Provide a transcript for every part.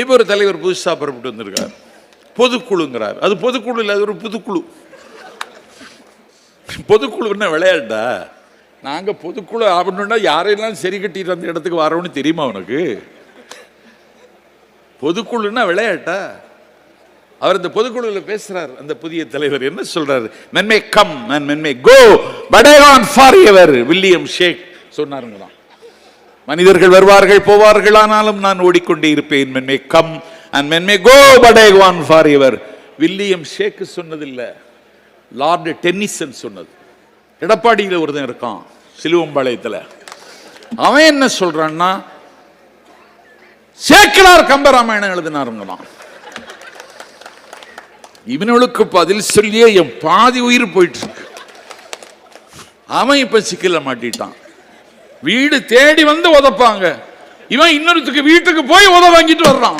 இப்போ ஒரு தலைவர் புதுசாக புறப்பட்டு வந்திருக்கார். பொதுக்குழுங்கிறார். அது பொதுக்குழு இல்லை அது ஒரு புதுக்குழு. பொதுக்குழுன்னா விளையாட்டா? நாங்கள் பொதுக்குழு ஆகணும்னா யாரையெல்லாம் சரி கட்டிட்டு அந்த இடத்துக்கு வரோன்னு தெரியுமா உனக்கு? பொதுக்குழுன்னா விளையாட்டா? அவர் இந்த பொதுக்குழுவில் பேசுறார் அந்த புதிய தலைவர். என்ன சொல்றார்? Men may come and men may go but I go on forever William Shake சொன்னாருங்களாம். மனிதர்கள் வருவார்கள் போவார்கள் ஆனாலும் நான் ஓடிக்கொண்டே இருப்பேன். Men may come and men may go but I go on forever William Shake சொன்னதில்லை லார்டு டென்னிசன் சொன்னது. எடப்பாடியில் ஒருத்தன் இருக்கான் சிலுவம்பாளையத்தில். அவன் என்ன சொல்றான்னா சேக்கிலார் கம்பராமாயணம் எழுதினாருங்களாம். இவனுக்கு பதில் சொல்லியே என் பாதி உயிர் போயிட்டு இருக்கு. அவன் இப்ப சிக்கல மாட்டிட்டான். வீடு தேடி வந்து உதப்பாங்க. இவன் இன்னொருத்துக்கு வீட்டுக்கு போய் உத வாங்கிட்டு வர்றான்.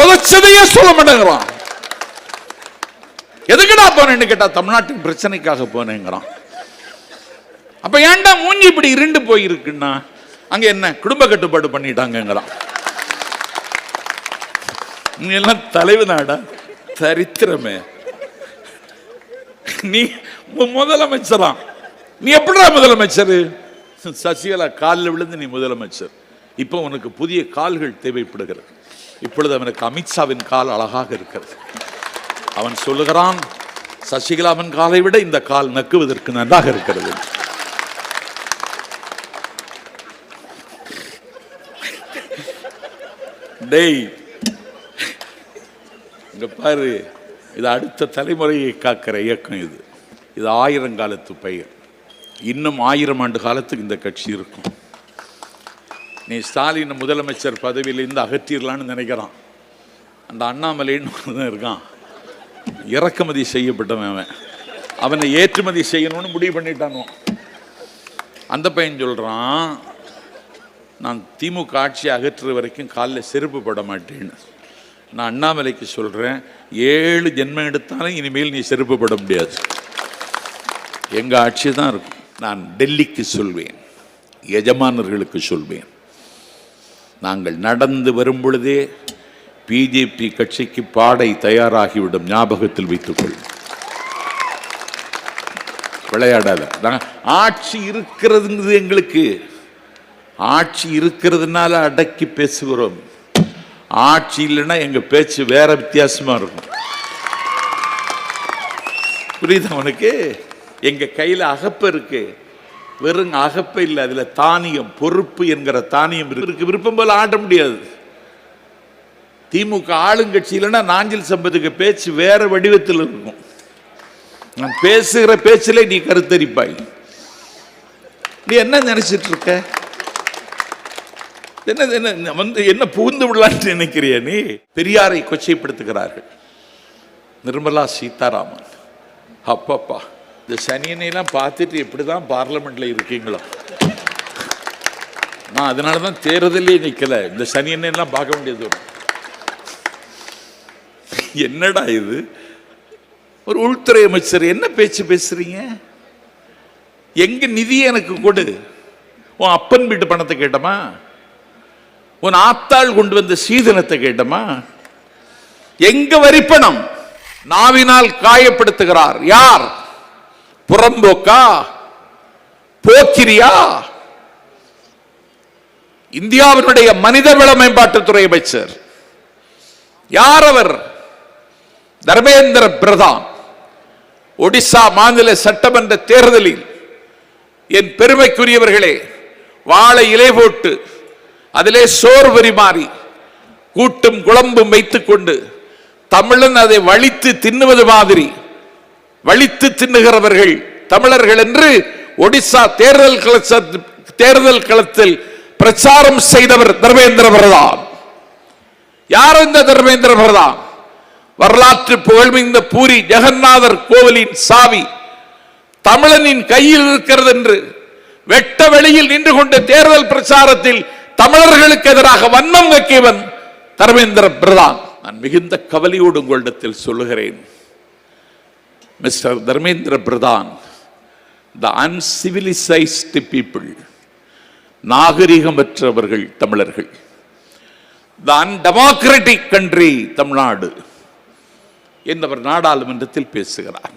உதச்சதையே சொல்ல மாட்டேங்கிறான். எதுக்குடா போனேன்னு கேட்டா தமிழ்நாட்டின் பிரச்சனைக்காக போனேங்கிறான். அப்ப ஏன்டா மூஞ்சி இப்படி இருண்டு போயிருக்குன்னா? அங்க என்ன குடும்ப கட்டுப்பாடு பண்ணிட்டாங்கிறான் நீ எல்லாம் தலைவு நாடா தரித்திரமே. நீ முதலமைச்சரான் நீ எப்படா முதலமைச்சர்? சசிகலா காலில் விழுந்து நீ முதலமைச்சர். இப்போ உனக்கு புதிய கால்கள் தேவைப்படுகிறது. இப்பொழுது அவனுக்கு அமித்ஷாவின் கால் அழகாக இருக்கிறது. அவன் சொல்லுகிறான் சசிகலாவின் காலை விட இந்த கால் நக்குவதற்கு நன்றாக இருக்கிறது. டேய் இங்க பாரு இது அடுத்த தலைமுறையை காக்கிற இயக்கம் இது. இது ஆயிரங்காலத்து பயிர். இன்னும் ஆயிரம் ஆண்டு காலத்துக்கு இந்த கட்சி இருக்கும். நீ ஸ்டாலின் முதலமைச்சர் பதவியிலிருந்து அகற்றிடலான்னு நினைக்கிறான். அந்த அண்ணாமலைன்னு தான் இருக்கான். இறக்குமதி செய்யப்பட்டவன் அவன். அவனை ஏற்றுமதி செய்யணும்னு முடிவு பண்ணிட்டானுவான் அந்த பையன் சொல்கிறான் நான் திமுக ஆட்சி அகற்றுற வரைக்கும் காலில் செருப்பு பட மாட்டேன்னு. நான் அண்ணாமலைக்கு சொல்கிறேன் ஏழு ஜென்மம் எடுத்தாலும் இனிமேல் நீ செருப்பு பட முடியாது. எங்கள் ஆட்சி தான் இருக்கும். நான் டெல்லிக்கு சொல்வேன். எஜமானர்களுக்கு சொல்வேன். நாங்கள் நடந்து வரும் பொழுதே பிஜேபி கட்சிக்கு பாடை தயாராகிவிடும் ஞாபகத்தில் வைத்துக்கொள். விளையாடாத. ஆட்சி இருக்கிறதுங்கிறது எங்களுக்கு. ஆட்சி இருக்கிறதுனால அடக்கி பேசுகிறோம். ஆட்சி இல்லைன்னா எங்க பேச்சு வேற வித்தியாசமா இருக்கும். புரியுது அவனுக்கு எங்கள் கையில் அகப்பை இருக்கு. வெறும் அகப்பை இல்லை அதில் தானியம் பொறுப்பு என்கிற தானியம் இருக்கு. விருப்பம் போல் ஆட்ட முடியாது. திமுக ஆளுங்கட்சி நாஞ்சில் சம்பத்துக்கு பேச்சு வேற வடிவத்தில் இருக்கும். நான் பேசுகிற பேச்சிலே நீ கருத்தரிப்பாய். நீ என்ன நினைச்சிட்டு இருக்க? என்ன என்ன வந்து என்ன புகுந்து விடலான்னு நினைக்கிறிய நீ? பெரியாரை கொச்சைப்படுத்துகிறார்கள். நிர்மலா சீதாராமன். அப்பப்பா. இந்த சனியனையெல்லாம் பார்த்துட்டு எப்படி தான் பார்லமெண்ட்ல இருக்கீங்களோ. நான் அதனால தான் தேர்தலே நிற்கல இந்த சனியனையெல்லாம் பார்க்க வேண்டியது என்னடா இது? ஒரு உள்துறை அமைச்சர் என்ன பேச்சு பேசுறீங்க? எங்க நிதி எனக்கு கொடு. உன் அப்பன் வீட்டு பணத்தை கேட்டமா? உன் ஆத்தாள் கொண்டு வந்த சீதனத்தை கேட்டமா? எங்க வரிப்பணம்? நாவினால் காயப்படுத்துகிறார். யார்? புறம்போக்கா? போக்கிரியா? இந்தியாவினுடைய மனிதவள மேம்பாட்டுத்துறை அமைச்சர். யார் அவர்? தர்மேந்திர பிரதான். ஒடிசா மாநில சட்டமன்ற தேர்தலில் என் பெருமைக்குரியவர்களே வாழை இலை போட்டு அதிலே சோறு பரிமாறி கூட்டும் குழம்பும் வைத்துக்கொண்டு தமிழன் அதை வலித்து தின்னுவது மாதிரி வலித்து தின்னுகிறவர்கள் தமிழர்கள் என்று ஒடிசா தேர்தல் கள தேர்தல் களத்தில் பிரச்சாரம் செய்தவர் தர்மேந்திர பிரதான். யார் இந்த தர்மேந்திர பிரதான்? வரலாற்று புகழ்மிகுந்த பூரி ஜெகநாதர் கோவிலின் சாவி. தமிழனின் கையில் இருக்கிறது என்று வெட்ட வெளியில் நின்று கொண்ட தேர்தல் பிரச்சாரத்தில் தமிழர்களுக்கு எதிராக வண்ணம் கக்கியவன் தர்மேந்திர பிரதான். நான் மிகுந்த கவலையோடு உங்களிடத்தில் சொல்லுகிறேன். Mister Dharmendra Pradhan the uncivilised people நாகரிகமற்றவர்கள் தமிழர்கள். த அன்டெமோக்ராட்டிக் கண்ட்ரி தமிழ்நாடு என்றவர் நாடாளுமன்றத்தில் பேசுகிறார்.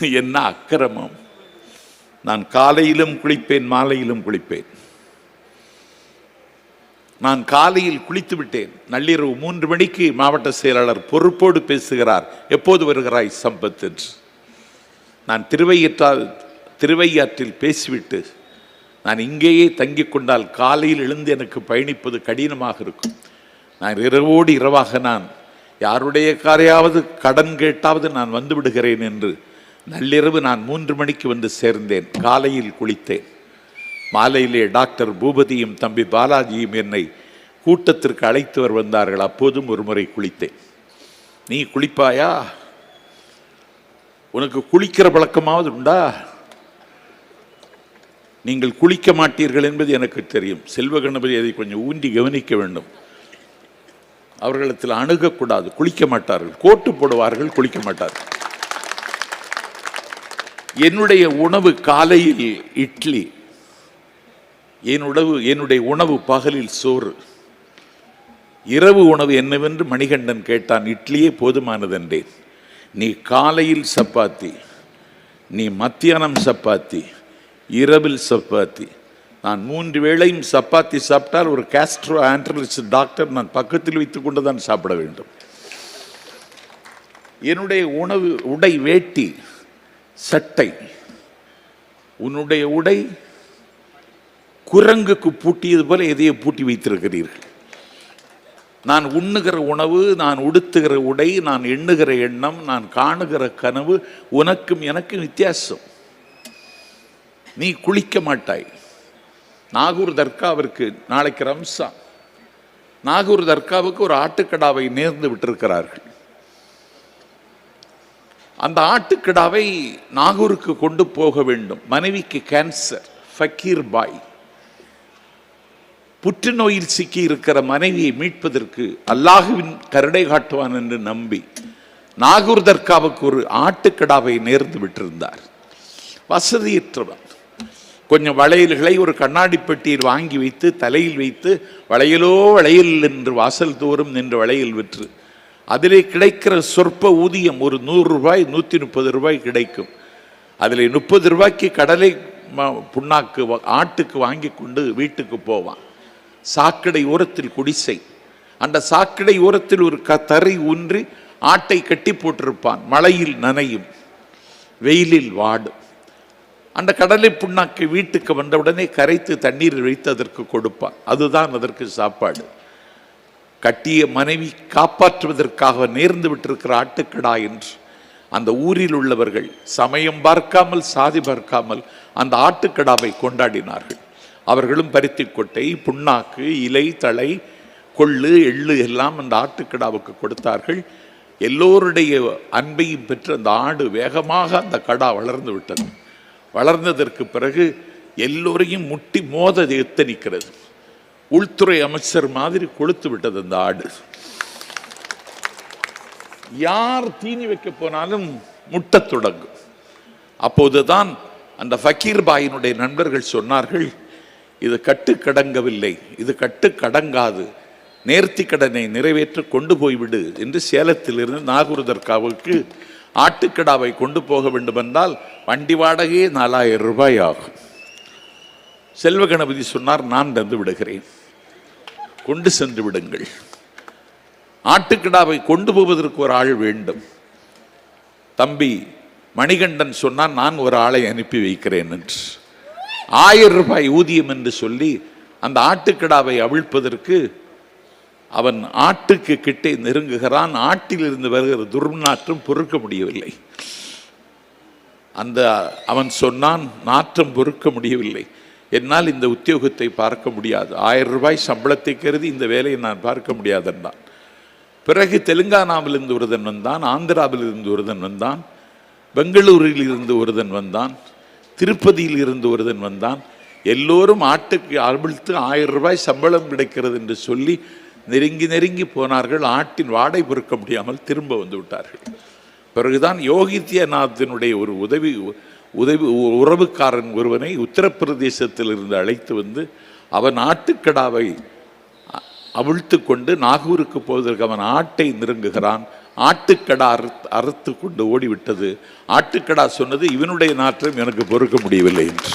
என்ன அக்கிரமம். நான் காலையிலும் குளிப்பேன் மாலையிலும் குளிப்பேன். நான் காலையில் குளித்து விட்டேன் நள்ளிரவு மூன்று மணிக்கு மாவட்ட செயலாளர் பொறுப்போடு பேசுகிறார். எப்போது வருகிறாய் சம்பத் என்று. நான் திருவையற்றால் திருவையாற்றில் பேசிவிட்டு நான் இங்கேயே தங்கிக் கொண்டால் காலையில் எழுந்து எனக்கு பயணிப்பது கடினமாக இருக்கும். நான் இரவோடு இரவாக நான் யாருடைய காரையாவது கடன் கேட்டாவது நான் வந்து விடுகிறேன் என்று நள்ளிரவு நான் மூன்று மணிக்கு வந்து சேர்ந்தேன். காலையில் குளித்தேன். மாலையிலே டாக்டர் பூபதியும் தம்பி பாலாஜியும் என்னை கூட்டத்திற்கு அழைத்தவர் வந்தார்கள் அப்போதும் ஒரு முறை குளித்தேன். நீ குளிப்பாயா? உனக்கு குளிக்கிற பழக்கமாவது உண்டா? நீங்கள் குளிக்க மாட்டீர்கள் என்பது எனக்கு தெரியும். செல்வ கணபதி அதை கொஞ்சம் ஊன்றி கவனிக்க வேண்டும். அவர்களிடத்தில் அணுகக்கூடாது. குளிக்க மாட்டார்கள். கோட்டு போடுவார்கள் குளிக்க மாட்டார்கள். என்னுடைய உணவு காலையில் இட்லி என் உணவு என்னுடைய உணவு பகலில் சோறு. இரவு உணவு என்னவென்று மணிகண்டன் கேட்டான் இட்லியே போதுமானதென்றேன் நீ காலையில் சப்பாத்தி நீ மத்தியானம் சப்பாத்தி இரவில் சப்பாத்தி. நான் மூன்று வேளையும் சப்பாத்தி சாப்பிட்டால் ஒரு கேஸ்ட்ரோ ஆண்ட்ரலிஸ்ட் டாக்டர் நான் பக்கத்தில் வைத்து கொண்டு தான் சாப்பிட வேண்டும். என்னுடைய உணவு உடை வேட்டி சட்டை. உன்னுடைய உடை குரங்குக்கு பூட்டியது போல எதையோ பூட்டி வைத்திருக்கிறீர்கள். நான் உண்ணுகிற உணவு நான் உடுத்துகிற உடை நான் எண்ணுகிற எண்ணம் நான் காணுகிற கனவு உனக்கும் எனக்கும் வித்தியாசம். நீ குளிக்க மாட்டாய். நாகூர் தர்காவிற்கு நாளைக்கு ரம்சா நாகூர் தர்காவுக்கு ஒரு ஆட்டுக்கடாவை நேர்ந்து விட்டிருக்கிறார்கள். அந்த ஆட்டுக்கிடாவை நாகூருக்கு கொண்டு போக வேண்டும். மனைவிக்கு கேன்சர் ஃபக்கீர் பாய். புற்றுநோயில் சிக்கி இருக்கிற மனைவியை மீட்பதற்கு அல்லாஹுவின் கருணை காட்டுவான் என்று நம்பி நாகூர் தர்காவுக்கு ஒரு ஆட்டுக்கடாவை நேர்ந்து விட்டிருந்தார். வசதியற்றவர். கொஞ்சம் வளையல்களை ஒரு கண்ணாடி பெட்டியில் வாங்கி வைத்து தலையில் வைத்து வளையலோ வளையல் என்று வாசல் தோறும் நின்று வளையல் விற்று அதிலே கிடைக்கிற சொற்ப ஊதியம் ஒரு நூறு ரூபாய் நூற்றி முப்பது ரூபாய் கிடைக்கும். அதில் முப்பது ரூபாய்க்கு கடலை புண்ணாக்கு வ- ஆட்டுக்கு வாங்கி கொண்டு வீட்டுக்கு போவான். சாக்கடை ஓரத்தில் குடிசை. அந்த சாக்கடை ஓரத்தில் ஒரு க தறி ஊன்றி ஆட்டை கட்டி போட்டிருப்பான். மழையில் நனையும். வெயிலில் வாடும். அந்த கடலை புண்ணாக்கு வீட்டுக்கு வந்தவுடனே கரைத்து தண்ணீர் வைத்து அதற்கு கொடுப்பான். அதுதான் அதற்கு சாப்பாடு. கட்டிய மனைவி காப்பாற்றுவதற்காக நேர்ந்து விட்டிருக்கிற ஆட்டுக்கடா என்று. அந்த ஊரில் உள்ளவர்கள் சமயம் பார்க்காமல் சாதி பார்க்காமல் அந்த ஆட்டுக்கடாவை கொண்டாடினார்கள். அவர்களும் பருத்தி கொட்டை புண்ணாக்கு இலை தழை கொள்ளு எள்ளு எல்லாம் அந்த ஆட்டுக்கடாவுக்கு கொடுத்தார்கள். எல்லோருடைய அன்பையும் பெற்று அந்த ஆடு வேகமாக அந்த கடா வளர்ந்து விட்டது. வளர்ந்ததற்கு பிறகு எல்லோரையும் முட்டி மோத எத்தனிக்கிறது. உள்துறை அமைச்சர் மாதிரி கொளுத்து விட்டது அந்த ஆடு. யார் தீனி வைக்க போனாலும் முட்டத் தொடங்கும். அப்போதுதான் அந்த ஃபக்கீர் பாயினுடைய நண்பர்கள் சொன்னார்கள் இது கட்டுக்கடங்கவில்லை. இது கட்டுக்கடங்காது. நேர்த்தி கடனை நிறைவேற்ற கொண்டு போய்விடு என்று சேலத்திலிருந்து நாகூர் தர்காவுக்கு ஆட்டுக்கடாவை கொண்டு போக வேண்டுமென்றால் வண்டி வாடகையே நாலாயிரம் ரூபாய் ஆகும். செல்வ கணபதி சொன்னார் நான் தந்து விடுகிறேன். கொண்டு சென்று விடுங்கள். ஆட்டுக்கிடாவை கொண்டு போவதற்கு ஒரு ஆள் வேண்டும். தம்பி மணிகண்டன் சொன்னான் நான் ஒரு ஆளை அனுப்பி வைக்கிறேன் என்று. ஆயிரம் ரூபாய் ஊதியம் என்று சொல்லி அந்த ஆட்டுக்கிடாவை அவிழ்ப்பதற்கு அவன் ஆட்டுக்கு கிட்டே நெருங்குகிறான். ஆட்டிலிருந்து வருகிற துர்நாற்றம் பொறுக்க முடியவில்லை. அந்த அவன் சொன்னான் நாற்றம் பொறுக்க முடியவில்லை. என்னால் இந்த உத்தியோகத்தை பார்க்க முடியாது. ஆயிரம் ரூபாய் சம்பளத்தை கருதி இந்த வேலையை நான் பார்க்க முடியாதென்றான் பிறகு தெலுங்கானாவிலிருந்து ஒருதன் வந்தான் ஆந்திராவிலிருந்து ஒருதன் வந்தான் பெங்களூரில் இருந்து ஒருதன் வந்தான். திருப்பதியில் இருந்து ஒருதன் வந்தான். எல்லோரும் ஆட்டுக்கு அவிழ்த்து ஆயிரம் ரூபாய் சம்பளம் கிடைக்கிறது என்று சொல்லி நெருங்கி நெருங்கி போனார்கள். ஆட்டின் வாடை பொறுக்க முடியாமல் திரும்ப வந்து விட்டார்கள். பிறகுதான் யோகித்யநாத்தினுடைய ஒரு உதவி உதவி உ- உறவுக்காரன் ஒருவனை உத்தரப்பிரதேசத்தில் இருந்து அழைத்து வந்து அவன் ஆட்டுக்கடாவை அ- அவிழ்த்து கொண்டு நாகூருக்கு போவதற்கு அவன் ஆட்டை நெருங்குகிறான். ஆட்டுக்கடா அறுத்து அறுத்து கொண்டு ஓடிவிட்டது. ஆட்டுக்கடா சொன்னது இவனுடைய நாற்றம் எனக்கு பொறுக்க முடியவில்லை என்று.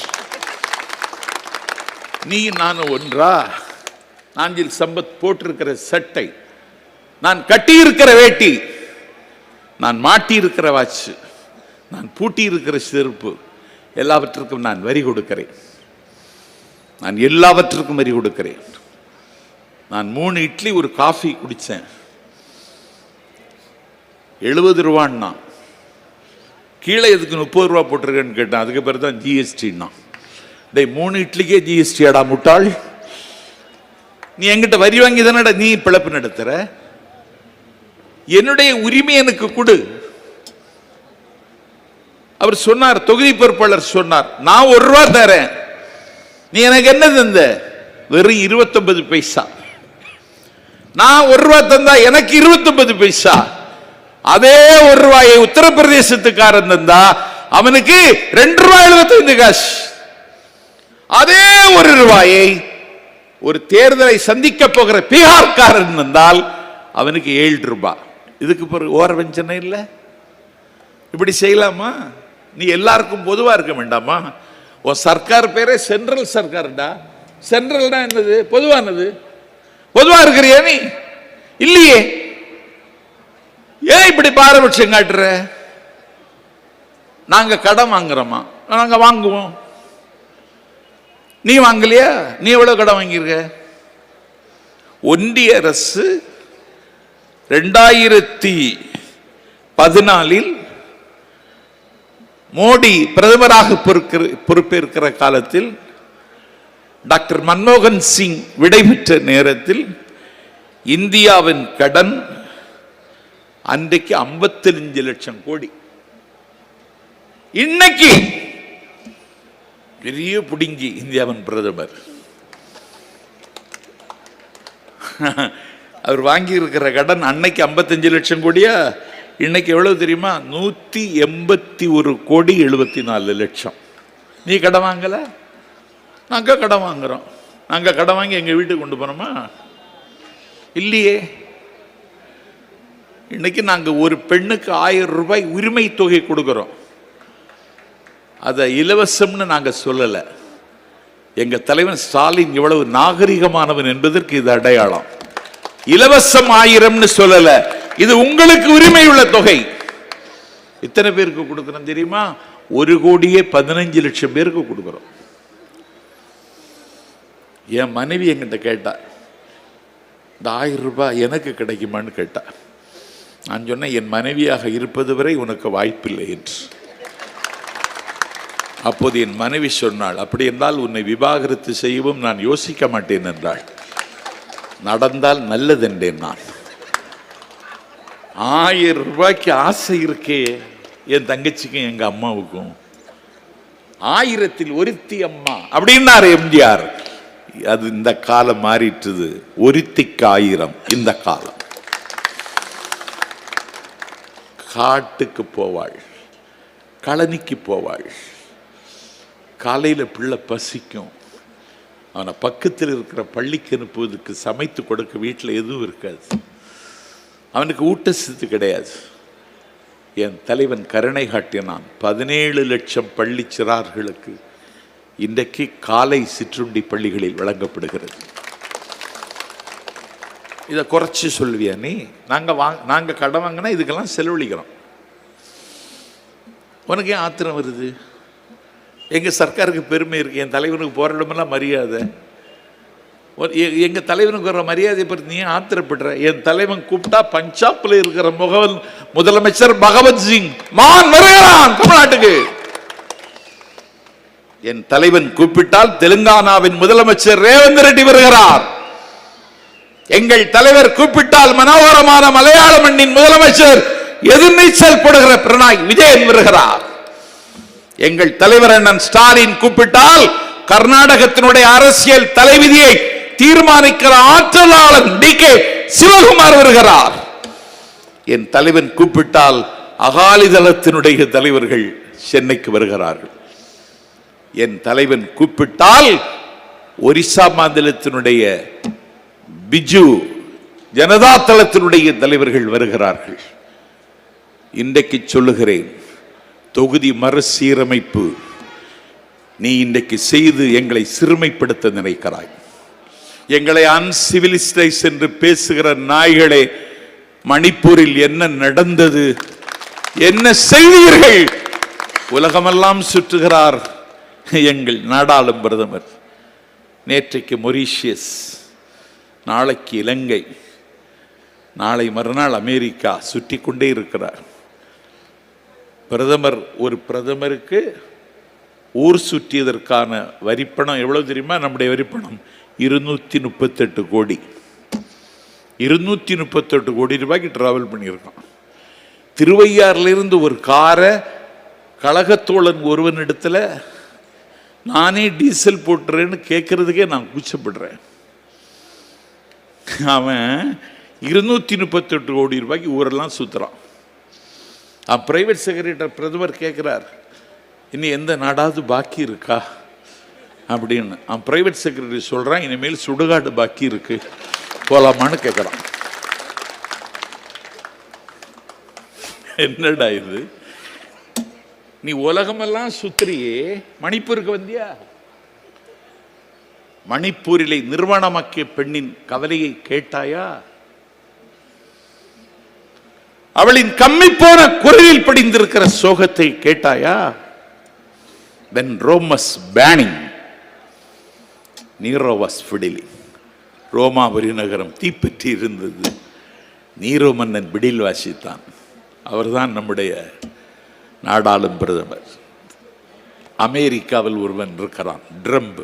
நீ நான் ஒன்றா நாஞ்சில் சம்பத் போட்டிருக்கிற சட்டை நான் கட்டியிருக்கிற வேட்டி நான் மாட்டியிருக்கிற வாட்சு நான் பூட்டியிருக்கிற செருப்பு எல்லாவற்றுக்கும் நான் வரி கொடுக்கிறேன். நான் எல்லாவற்றுக்கும் வரி கொடுக்கிறேன். நான் மூணு இட்லி ஒரு காஃபி குடித்தேன். எழுபது ரூபான்னா. கீழே எதுக்கு முப்பது ரூபா போட்டிருக்கேன்னு கேட்டேன். அதுக்கு பேர் தான் ஜிஎஸ்டின்னா. டேய் மூணு இட்லிக்கே ஜிஎஸ்டியாடா முட்டாள். நீ என்கிட்ட வரி வாங்கி தானடா நீ பிழப்பு நடத்துற? என்னுடைய உரிமை எனக்கு கொடு. அவர் சொன்னார் தொகுதி பொறுப்பாளர் சொன்னார் நான் ஒரு ரூபா தரேன். நீ எனக்கு என்ன தந்த? வெறும் இருபத்தொன்பது பைசா. நான் ஒரு ரூபா தந்தா எனக்கு இருபத்தொன்பது பைசா. அதே ஒரு ரூபாயை உத்தரப்பிரதேசத்துக்காரன் தந்தா அவனுக்கு ரெண்டு ரூபாய் எழுபத்தைந்து காசு. அதே ஒரு ரூபாயை ஒரு தேர்தலை சந்திக்க போகிற பீகார்காரன் வந்தால் அவனுக்கு ஏழு ரூபாய். இதுக்கு பிறகு ஓர வஞ்சனை இல்லை? இப்படி செய்யலாமா? நீ எல்லாருக்கும் பொதுவாக இருக்க வேண்டாமா? உன் சர்க்கார் பேரே சென்ட்ரல் சர்க்கார்டா. சென்ட்ரல்னா என்னது? பொதுவானது. பொதுவாக இருக்கிறியா நீ? இல்லையே. ஏன் இப்படி பாரபட்சம் காட்டுற? நாங்க கடன் வாங்குறோமா? நாங்க வாங்குவோம். நீ வாங்கலையா? நீ எவ்வளவு கடன் வாங்கியிருக்க? ஒன்றிய அரசு ரெண்டாயிரத்தி பதினாலில் மோடி பிரதமராக பொறுக்கிற- பொறுப்பேற்கிற காலத்தில் டாக்டர் மன்மோகன் சிங் விடைபெற்ற நேரத்தில் இந்தியாவின் கடன் அன்றைக்கு 55 லட்சம் கோடி. இன்னைக்கு பெரிய புடுங்கி இந்தியாவின் பிரதமர். அவர் வாங்கி இருக்கிற கடன் அன்னைக்கு 55 லட்சம் கோடியா? இன்னைக்கு எவ்வளவு தெரியுமா? நூத்தி எண்பத்தி ஒரு கோடி எழுபத்தி நாலு லட்சம். நீ கடன் வாங்கல? நாங்க கடன் வாங்குறோம். நாங்க கடன் வாங்கி எங்க வீட்டுக்கு கொண்டு போனோமா? இல்லையே. இன்னைக்கு நாங்கள் ஒரு பெண்ணுக்கு ஆயிரம் ரூபாய் உரிமை தொகை கொடுக்குறோம். அதை இலவசம்னு நாங்கள் சொல்லலை. எங்கள் தலைவன் ஸ்டாலின் எவ்வளவு நாகரிகமானவன் என்பதற்கு இது அடையாளம். இலவசம் ஆயிரம்னு சொல்லலை. இது உங்களுக்கு உரிமை உள்ள தொகை. இத்தனை பேருக்கு கொடுக்குறோம் தெரியுமா? ஒரு கோடியே பதினஞ்சு லட்சம் பேருக்கு கொடுக்குறோம். என் மனைவி என்கிட்ட கேட்டா இந்த ஆயிரம் ரூபாய் எனக்கு கிடைக்குமான்னு கேட்டா நான் சொன்னேன் என் மனைவியாக இருப்பது வரை உனக்கு வாய்ப்பில்லை என்று. அப்போது என் மனைவி சொன்னாள் அப்படி என்றால் உன்னை விவாகரத்து செய்யவும் நான் யோசிக்க மாட்டேன் என்றாள். நடந்தால் நல்லதென்றேன் நான். ஆயிரம் ரூபாய்க்கு ஆசை இருக்கே என் தங்கச்சிக்கும் எங்கள் அம்மாவுக்கும். ஆயிரத்தில் ஒருத்தி அம்மா அப்படின்னாரு எம்ஜிஆர். அது இந்த காலம் மாறிட்டுது. ஒருத்திக்கு ஆயிரம் இந்த காலம். காட்டுக்கு போவாள். கழனிக்கு போவாள். காலையில் பிள்ளை பசிக்கும். அவனை பக்கத்தில் இருக்கிற பள்ளிக்கு அனுப்புவதற்கு சமைத்து கொடுக்க வீட்டில் எதுவும் இருக்காது. அவனுக்கு ஊட்டச்சத்து கிடையாது. என் தலைவன் கருணை காட்டினான் பதினேழு லட்சம் பள்ளி சிறார்களுக்கு இன்றைக்கு காலை சிற்றுண்டி பள்ளிகளில் வழங்கப்படுகிறது. இதை குறைச்சி சொல்லுவியா நீ? நாங்கள் வாங்க நாங்கள் கடன் வாங்கினா இதுக்கெல்லாம் செலவழிக்கிறோம். உனக்கு ஏன் ஆத்திரம் வருது? எங்கள் சர்க்காருக்கு பெருமை இருக்குது என் தலைவனுக்கு போகிற இடமெல்லாம் மரியாதை. எங்கள் எ- தலைவனுக்கு வர மரியாதையை பற்றி நீ ஏன் ஆத்திரப்படுற? என் தலைவன் கூப்பிட்டா பஞ்சாப்ல இருக்கிற முகவன் முதலமைச்சர் பகவத் சிங். மான் வருகிறான் தமிழ்நாட்டுக்கு. என் தலைவன் கூப்பிட்டால் தெலுங்கானாவின் முதலமைச்சர் ரேவந்த் ரெட்டி வருகிறார். எங்கள் தலைவர் கூப்பிட்டால் மனோகரமான மலையாள மண்ணின் முதலமைச்சர் எதிர்நீச்சல் போடுகிற பிரணாய் விஜயன் வருகிறார். எங்கள் தலைவர் அண்ணன் ஸ்டாலின் கூப்பிட்டால் கர்நாடகத்தினுடைய அரசியல் தலைவிதியை தீர்மானிக்கிற ஆற்றலாளன் டி கே சிவகுமார் வருகிறார். என் தலைவன் கூப்பிட்டால் அகாலிதளத்தினுடைய தலைவர்கள் சென்னைக்கு வருகிறார்கள். என் தலைவன் கூப்பிட்டால் ஒரிசா மாநிலத்தினுடைய பிஜு ஜனதா தளத்தினுடைய தலைவர்கள் வருகிறார்கள். இன்றைக்கு சொல்லுகிறேன் தொகுதி மறுசீரமைப்பு நீ இன்றைக்கு செய்து எங்களை சிறுமைப்படுத்த நினைக்கிறாய். எங்களை அன்சிவிலிஸ்டைஸ் என்று பேசுகிற நாய்களே மணிப்பூரில் என்ன நடந்தது? என்ன செய்தீர்கள்? உலகமெல்லாம் சுற்றுகிறார் எங்கள் நாடாளும் பிரதமர். நேற்றைக்கு மொரீஷியஸ் நாளைக்கு இலங்கை. நாளை மறுநாள் அமெரிக்கா சுற்றி கொண்டே இருக்கிறார். பிரதமர் ஒரு பிரதமருக்கு ஊர் சுற்றியதற்கான வரிப்பணம் எவ்வளவு தெரியுமா? நம்முடைய வரிப்பணம் இருநூற்றி முப்பத்தெட்டு கோடி. இருநூற்றி முப்பத்தெட்டு கோடி ரூபாய்க்கு டிராவல் பண்ணியிருக்கான் திருவையாறுலேருந்து ஒரு காரை கழகத்தோழன் ஒருவனிடத்துல நானே டீசல் போட்டுறேன்னு கேட்குறதுக்கே நான் கூச்சப்படுறேன். அவன் இருநூத்தி முப்பத்தெட்டு கோடி ரூபாய்க்கு ஊரெல்லாம் சுத்துறான். பிரைவேட் செக்ரட்டரி பிரதமர் கேட்குறார் இனி எந்த நாடாவது பாக்கி இருக்கா? அப்படின்னு. அவன் பிரைவேட் செக்ரட்டரி சொல்றான் இனிமேல் சுடுகாடு பாக்கி இருக்கு. போலாமான்னு கேட்குறான் என்னடா இது? நீ உலகமெல்லாம் சுத்துறியே மணிப்பூருக்கு வந்தியா? மணிப்பூரிலே நிர்வாணமாக்கிய பெண்ணின் கவலையை கேட்டாயா? அவளின் கம்மி போன குரலில் படிந்திருக்கிற சோகத்தை கேட்டாயா? When Rome's burning Nero was fiddling ரோமாபுரி நகரம் தீப்பற்றி இருந்தது. நீரோ மன்னன் பிடில் வாசித்தான். அவர்தான் நம்முடைய நாடாளும் பிரதமர். அமெரிக்காவில் ஒருவன் இருக்கிறான் ட்ரம்ப்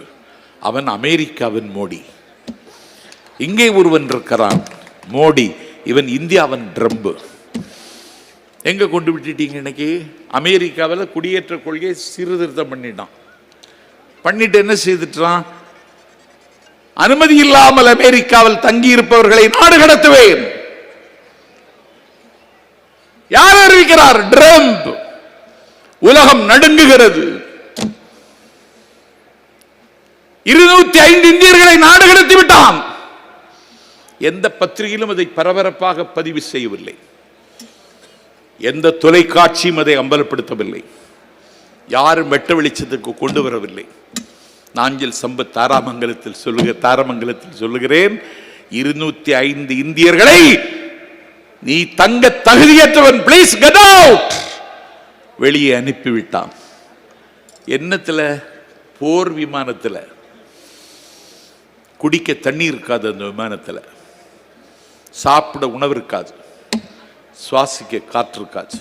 அவன் அமெரிக்காவின் மோடி. இங்கே ஒருவன் இருக்கிறான் மோடி. இவன் இந்தியாவின் ட்ரம்ப். எங்க கொண்டு விட்டுட்டீங்க இன்னைக்கு? அமெரிக்காவில் குடியேற்ற கொள்கையை சீர்திருத்தம் பண்ணிட்டான். பண்ணிட்டு என்ன செய்துட்டான்? அனுமதி இல்லாமல் அமெரிக்காவில் தங்கி இருப்பவர்களை நாடு கடத்துவேன். யார் அறிவிக்கிறார்? ட்ரம்ப். உலகம் நடுங்குகிறது. இருநூத்தி ஐந்து இந்தியர்களை நாடு கடத்தி விட்டான். எந்த பத்திரிகையிலும் அதை பரபரப்பாக பதிவு செய்யவில்லை. எந்த தொலைக்காட்சியும் அதை அம்பலப்படுத்தவில்லை. யாரும் வெட்ட வெளிச்சத்துக்கு கொண்டு வரவில்லை. நாஞ்சில் சம்பத் தாராமங்கலத்தில் சொல்லுக தாராமங்கலத்தில் சொல்லுகிறேன் இருநூத்தி ஐந்து இந்தியர்களை நீ தங்க தகுதியற்றவன் பிளீஸ் கெட் அவுட் வெளியே அனுப்பிவிட்டான். என்னத்துல? போர் விமானத்துல. குடிக்க தண்ணி இருக்காது அந்த விமானத்தில். சாப்பிட உணவு இருக்காது. சுவாசிக்க காற்று இருக்காது.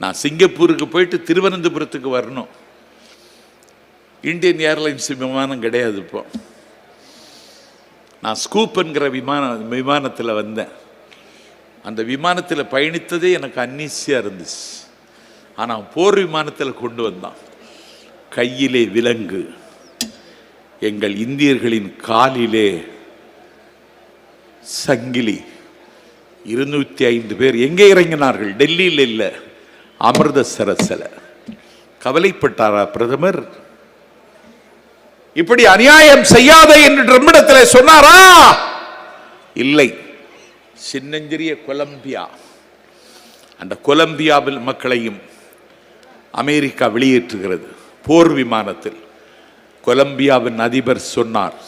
நான் சிங்கப்பூருக்கு போயிட்டு திருவனந்தபுரத்துக்கு வரணும். இந்தியன் ஏர்லைன்ஸ் விமானம் கிடையாது இப்போ. நான் ஸ்கூப்புங்கிற விமானம் விமானத்தில் வந்தேன். அந்த விமானத்தில் பயணித்ததே எனக்கு அன்னீசியாக இருந்துச்சு. ஆனால் போர் விமானத்தில் கொண்டு வந்தான். கையிலே விலங்கு. எங்கள் இந்தியர்களின் காலிலே சங்கிலி. இருநூத்தி ஐந்து பேர் எங்கே இறங்கினார்கள்? டெல்லியில் இல்லை. அமிர்தசரஸில். கவலைப்பட்டாரா பிரதமர்? இப்படி அநியாயம் செய்யாத என்று நம்மிடத்தில் சொன்னாரா? இல்லை. சின்னஞ்சிறிய கொலம்பியா. அந்த கொலம்பியாவில் மக்களையும் அமெரிக்கா வெளியேற்றுகிறது. போர் விமானத்தில். கொலம்பியாவின் அதிபர் சொன்னார்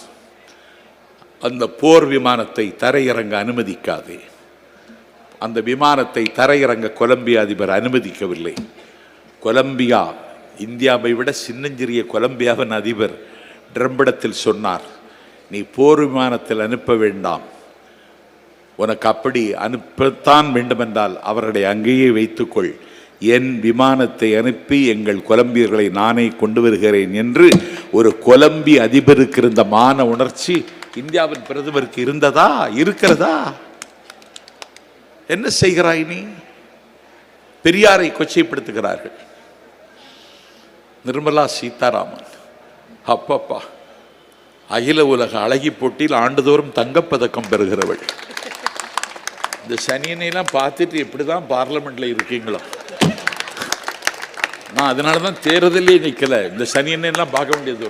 அந்த போர் விமானத்தை தரையிறங்க அனுமதிக்காதே. அந்த விமானத்தை தரையிறங்க கொலம்பியா அதிபர் அனுமதிக்கவில்லை. கொலம்பியா இந்தியாவை விட சின்னஞ்சிறிய கொலம்பியாவின் அதிபர் ட்ரம்பிடத்தில் சொன்னார் நீ போர் விமானத்தில் அனுப்ப வேண்டாம். உனக்கு அப்படி அனுப்பத்தான் வேண்டுமென்றால் அவர்களை அங்கேயே வைத்துக்கொள். என் விமானத்தை அனுப்பி எங்கள் கொலம்பியர்களை நானே கொண்டு வருகிறேன் என்று ஒரு கொலம்பி அதிபருக்கு இருந்த மான உணர்ச்சி இந்தியாவின் பிரதமருக்கு இருந்ததா? இருக்கிறதா? என்ன செய்கிறாய் நீ? பெரியாரை கொச்சைப்படுத்துகிறார்கள். நிர்மலா சீதாராமன். அப்பப்பா. அகில உலக அழகி போட்டியில் ஆண்டுதோறும் தங்கப்பதக்கம் பெறுகிறவள். இந்த சனியனையெல்லாம் பார்த்துட்டு எப்படி தான் பார்லமெண்ட்டில் இருக்கீங்களோ? நான் அதனால தான் தேர்தலே நிக்கல. இந்த சனி என்னெல்லாம் பார்க்க வேண்டியது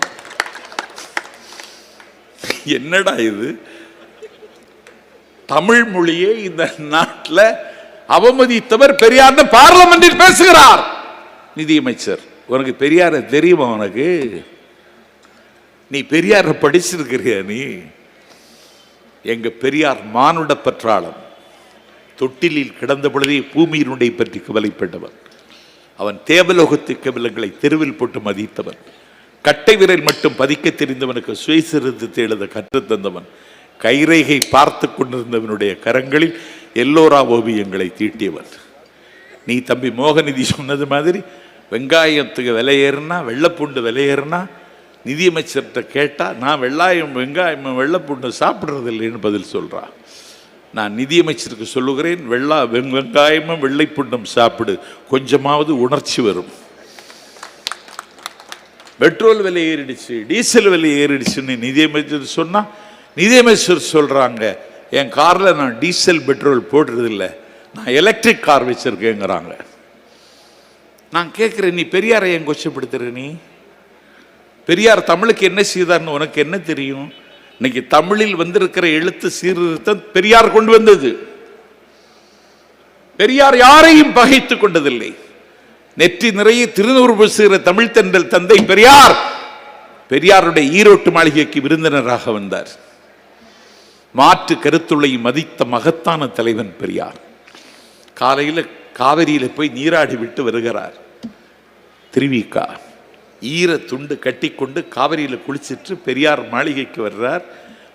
என்னடா இது? தமிழ் மொழியை இந்த நாட்டில் அவமதித்தவர் பெரியார் பார்லமெண்டில் பேசுகிறார். நிதியமைச்சர் உனக்கு பெரியார தெரியுமா உனக்கு? நீ பெரியார படிச்சிருக்கிறியா நீ? எங்க பெரியார் மானுட பற்றாளன் தொட்டிலில் கிடந்த பொழுதே பூமியினுடைய பற்றி கவலைப்பட்டவர். அவன் தேவலோகத்து கவிலங்களை தெருவில் போட்டு மதித்தவன். கட்டை விரல் மட்டும் பதிக்க தெரிந்தவனுக்கு சுயசிறுத்து எழுத கற்றுத் தந்தவன். கைரேகை பார்த்து கொண்டிருந்தவனுடைய கரங்களில் எல்லோரா ஓவியங்களை தீட்டியவன் நீ தம்பி மோகநிதி சொன்னது மாதிரி வெங்காயத்துக்கு விலையேறுனா ஏறுனா வெள்ளைப்பூண்டு விலை ஏறுனா நிதியமைச்சர்கிட்ட கேட்டால் நான் வெள்ளாயம் வெங்காயம் வெள்ளைப்பூண்டு சாப்பிட்றது இல்லைன்னு பதில் சொல்கிறான் நான் நிதியமைச்சருக்கு சொல்லுகிறேன் வெள்ளா வெங் வெங்காயமும் வெள்ளைப்புண்டம் சாப்பிடு. கொஞ்சமாவது உணர்ச்சி வரும். பெட்ரோல் விலை ஏறிடுச்சு டீசல் விலை ஏறிடுச்சுன்னு நிதியமைச்சர் சொன்னால் நிதியமைச்சர் சொல்கிறாங்க என் காரில் நான் டீசல் பெட்ரோல் போடுறதில்ல நான் எலக்ட்ரிக் கார் வச்சுருக்கேங்கிறாங்க. நான் கேட்குறேன் நீ பெரியாரை ஏன் கொச்சப்படுத்துற நீ? பெரியார் தமிழுக்கு என்ன செய்தார்னு உனக்கு என்ன தெரியும்? இன்னைக்கு தமிழில் வந்திருக்கிற எழுத்து சீர்திருத்தம் பெரியார் கொண்டு வந்தது. பெரியார் யாரையும் பகைத்துக் கொண்டதில்லை. நெற்றி நிறைய திருநூறு பேசுகிற தமிழ் தென்றல் தந்தை பெரியார் பெரியாருடைய ஈரோட்டு மாளிகைக்கு விருந்தினராக வந்தார். மாற்று கருத்துளை மதித்த மகத்தான தலைவன் பெரியார். காலையில் காவிரியில போய் நீராடி விட்டு வருகிறார். திருவிக்கா. ஈர துண்டு கட்டிக்கொண்டு காவிரியில் குளிச்சிட்டு பெரியார் மாளிகைக்கு வர்றார்.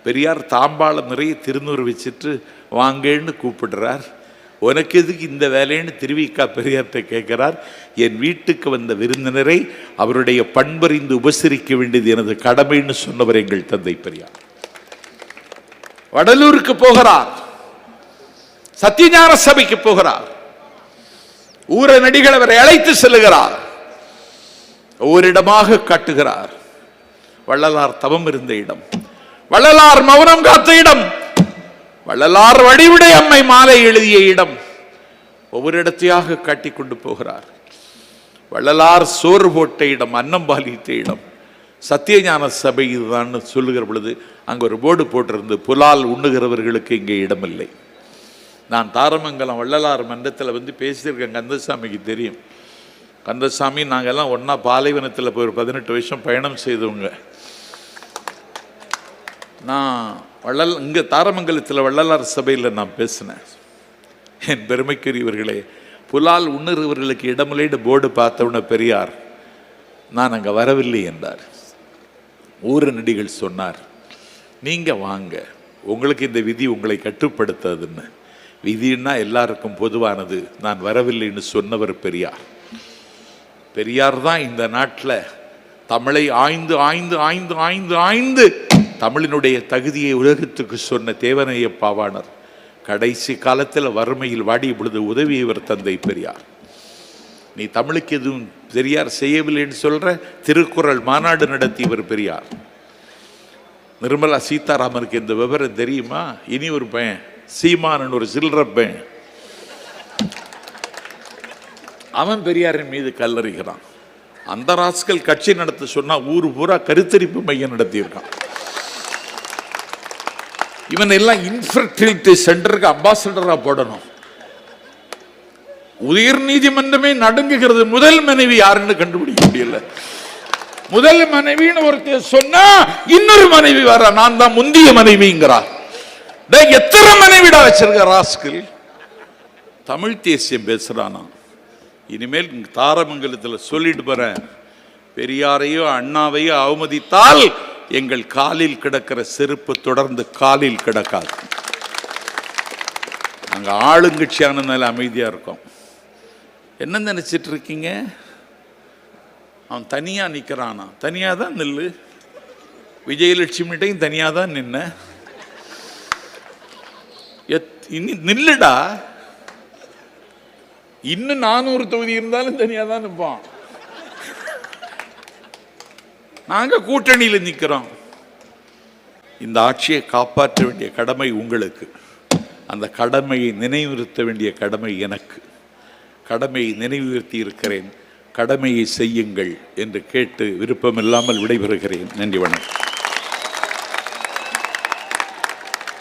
பெரியார் தாம்பாளம் நிறைய திருநூறு வச்சுட்டு வாங்கன்னு கூப்பிடுறார். உனக்கு எதுக்கு இந்த வேலைன்னு திருவிக்கா பெரியார்கிட்ட கேட்கிறார். என் வீட்டுக்கு வந்த விருந்தினரை அவருடைய பண்பறிந்து உபசரிக்க வேண்டியது எனது கடமைன்னு சொன்னவர் எங்கள் தந்தை பெரியார். வடலூருக்கு போகிறார். சத்தியஞான சபைக்கு போகிறார். ஊர நடிகள் அவரை அழைத்து செல்லுகிறார். ஓரிடமாக காட்டுகிறார். வள்ளலார் தவம் இருந்த இடம். வள்ளலார் மௌனம் காத்த இடம். வள்ளலார் வடிவுடை அம்மை மாலை எழுதிய இடம். ஒவ்வொரு இடத்தையாக காட்டி கொண்டு போகிறார். வள்ளலார் சோறு போட்ட இடம் அன்னம் பாலித்த இடம். சத்தியஞான சபை இதுதான் சொல்லுகிற பொழுது அங்கே ஒரு போர்டு போட்டிருந்து புலால் உண்ணுகிறவர்களுக்கு இங்கே இடமில்லை. நான் தாரமங்கலம் வள்ளலார் மன்றத்தில் வந்து பேசியிருக்கேன். கந்தசாமிக்கு தெரியும். கந்தசாமி நாங்கெல்லாம் ஒன்றா பாலைவனத்தில் போய் ஒரு பதினெட்டு வருஷம் பயணம் செய்தவங்க. நான் வள்ளல் இங்கே தாரமங்கலத்தில் வள்ளலார் சபையில் நான் பேசினேன். என் பெருமைக்குரியவர்களே புலால் உண்ணுறவர்களுக்கு இடமில்லைன்னு போர்டு பார்த்தவன பெரியார் நான் அங்கே வரவில்லை என்றார். ஊர நடிகள் சொன்னார் நீங்கள் வாங்க உங்களுக்கு இந்த விதி உங்களை கட்டுப்படுத்தாதுன்னு. விதின்னா எல்லாருக்கும் பொதுவானது நான் வரவில்லைன்னு சொன்னவர் பெரியார். பெரியார் தான் இந்த நாட்டில் தமிழை ஆய்ந்து ஆய்ந்து ஆய்ந்து ஆய்ந்து ஆய்ந்து தமிழினுடைய தகுதியை உலகத்துக்கு சொன்ன தேவனைய பாவாணர் கடைசி காலத்தில் வறுமையில் வாடி பொழுது உதவியவர் தந்தை பெரியார். நீ தமிழுக்கு எதுவும் பெரியார் செய்யவில்லைன்னு சொல்கிற திருக்குறள் மாநாடு நடத்தி இவர் பெரியார். நிர்மலா சீதாராமனுக்கு இந்த விவரம் தெரியுமா? இனி ஒரு பையன் சீமானன் ஒரு சில்லற பையன். அவன் பெரியாரின் மீது கல்லறிகிறான். அந்த ராஸ்கல் கட்சி நடத்த சொன்னா ஊர் பூரா கருத்தரிப்பு மையம் நடத்தியிருக்கான். இவன் எல்லாம் இன்ஃபர்டிலிட்டி சென்டருக்கு அம்பாசடரா போடணும். உயர் நீதிமன்றமே நடுங்குகிறது. முதல் மனைவி யாருன்னு கண்டுபிடிக்க முடியல. முதல் மனைவின்னு ஒருத்தர் சொன்னா இன்னொரு மனைவி வர. நான் தான் முந்திய மனைவிங்கிறா. எத்தனை மனைவிடா வச்சிருக்க ராஸ்கல் தமிழ் தேசியம் பேசுறானா? இனிமேல் தாரமங்கலத்தில் சொல்லிட்டு போறேன். பெரியாரையோ அண்ணாவையோ அவமதித்தால் எங்கள் காலில் கிடக்கிற செருப்பு தொடர்ந்து காலில் கிடக்காது. நாங்கள் ஆளுங்கட்சியானதுனால அமைதியா இருக்கோம். என்ன நினைச்சிட்டு இருக்கீங்க? அவன் தனியா நிற்கிறானா தனியாக தான் நில்லு. விஜயலட்சுமிட்டையும் தனியா தான் நின்ன. எத்- இனி நில்லுடா. இன்னும் நானூறு தொகுதி இருந்தாலும் தனியாக தான் நிற்போம் நாங்கள் கூட்டணியில் நிற்கிறோம் இந்த ஆட்சியை காப்பாற்ற வேண்டிய கடமை உங்களுக்கு. அந்த கடமையை நினைவுறுத்த வேண்டிய கடமை எனக்கு. கடமையை நினைவுறுத்தி இருக்கிறேன். கடமையை செய்யுங்கள் என்று கேட்டு விருப்பமில்லாமல் விடைபெறுகிறேன். நன்றி வணக்கம்.